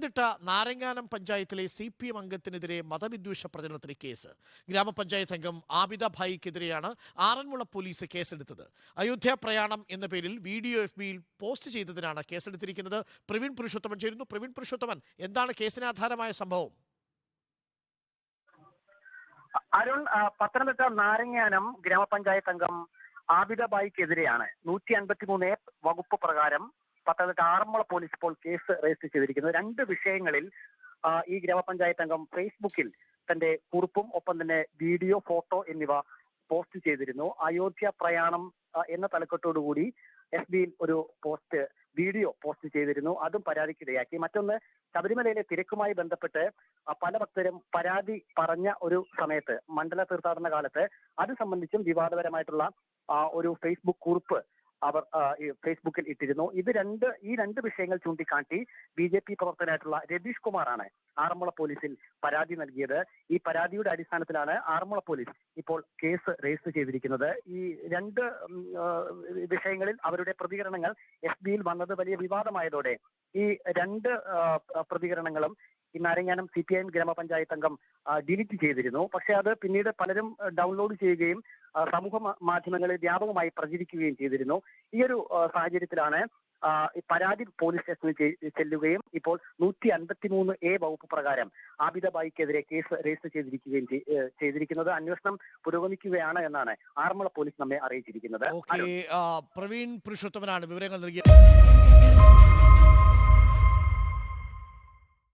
പത്തനംതിട്ട നാരങ്ങാനം പഞ്ചായത്തിലെ C P M അംഗത്തിനെതിരെ മതവിദ്വേഷ പ്രചരണത്തിന് കേസ്. ഗ്രാമപഞ്ചായത്ത് അംഗം ആബിദ ഭായിക്കെതിരെയാണ് ആറന്മുള പോലീസ് കേസെടുത്തത്. അയോധ്യ പ്രയാണം എന്ന പേരിൽ വീഡിയോ എഫ് ബിയിൽ പോസ്റ്റ് ചെയ്തതിനാണ് കേസെടുത്തിരിക്കുന്നത്. പ്രവീൺ പുരുഷോത്തമൻ ചേരുന്നു. പ്രവീൺ പുരുഷോത്തമൻ എന്താണ് കേസിന് ആധാരമായ സംഭവം? അരുൺ പത്തനംതിട്ട നാരങ്ങാനം ഗ്രാമപഞ്ചായത്ത് അംഗം ആബിദ ഭായിക്കെതിരെയാണ് നൂറ്റി അൻപത്തി മൂന്ന് വകുപ്പ് പ്രകാരം പത്തനംതിട്ട ആറന്മുള പോലീസ് ഇപ്പോൾ കേസ് രജിസ്റ്റർ ചെയ്തിരിക്കുന്നത് രണ്ട് വിഷയങ്ങളിൽ ഈ ഗ്രാമപഞ്ചായത്ത് അംഗം ഫേസ്ബുക്കിൽ തന്റെ കുറിപ്പും ഒപ്പം തന്നെ വീഡിയോ ഫോട്ടോ എന്നിവ പോസ്റ്റ് ചെയ്തിരുന്നു. അയോധ്യ പ്രയാണം എന്ന തലക്കെട്ടോടുകൂടി എസ് ബിയിൽ ഒരു പോസ്റ്റ് വീഡിയോ പോസ്റ്റ് ചെയ്തിരുന്നു. അതും പരാതിക്കിടയാക്കി. മറ്റൊന്ന് ശബരിമലയിലെ തിരക്കുമായി ബന്ധപ്പെട്ട് പല ഭക്തരും പരാതി പറഞ്ഞ ഒരു സമയത്ത് മണ്ഡല തീർത്ഥാടന കാലത്ത് അത് സംബന്ധിച്ചും വിവാദപരമായിട്ടുള്ള ഒരു ഫേസ്ബുക്ക് കുറിപ്പ് അവർ ഫേസ്ബുക്കിൽ ഇട്ടിരുന്നു. ഇത് രണ്ട് ഈ രണ്ട് വിഷയങ്ങൾ ചൂണ്ടിക്കാട്ടി ബി ജെ പി പ്രവർത്തകനായിട്ടുള്ള രതീഷ് കുമാറാണ് ആറന്മുള പോലീസിൽ പരാതി നൽകിയത്. ഈ പരാതിയുടെ അടിസ്ഥാനത്തിലാണ് ആറന്മുള പോലീസ് ഇപ്പോൾ കേസ് രജിസ്റ്റർ ചെയ്തിരിക്കുന്നത്. ഈ രണ്ട് വിഷയങ്ങളിൽ അവരുടെ പ്രതികരണങ്ങൾ എഫ് ബിയിൽ വന്നത് വലിയ വിവാദമായതോടെ ഈ രണ്ട് പ്രതികരണങ്ങളും ഈ Naranganam C P I M ഗ്രാമപഞ്ചായത്ത് അംഗം ഡിലീറ്റ് ചെയ്തിരുന്നു. പക്ഷേ അത് പിന്നീട് പലരും ഡൗൺലോഡ് ചെയ്യുകയും സമൂഹ മാധ്യമങ്ങളിൽ വ്യാപകമായി പ്രചരിക്കുകയും ചെയ്തിരുന്നു. ഈ ഒരു സാഹചര്യത്തിലാണ് പരാതി പോലീസ് സ്റ്റേഷനിൽ ചെല്ലുകയും ഇപ്പോൾ നൂറ്റി അൻപത്തി മൂന്ന് എ വകുപ്പ് പ്രകാരം ആബിദ ആബിദബായിക്കെതിരെ കേസ് രജിസ്റ്റർ ചെയ്തിരിക്കുകയും ചെയ്തിരിക്കുന്നത് അന്വേഷണം പുരോഗമിക്കുകയാണ് എന്നാണ് ആറന്മുള പോലീസ് നമ്മെ അറിയിച്ചിരിക്കുന്നത്. പ്രവീൺ പുരുഷോത്തമനാണ് വിവരങ്ങൾ നൽകിയത്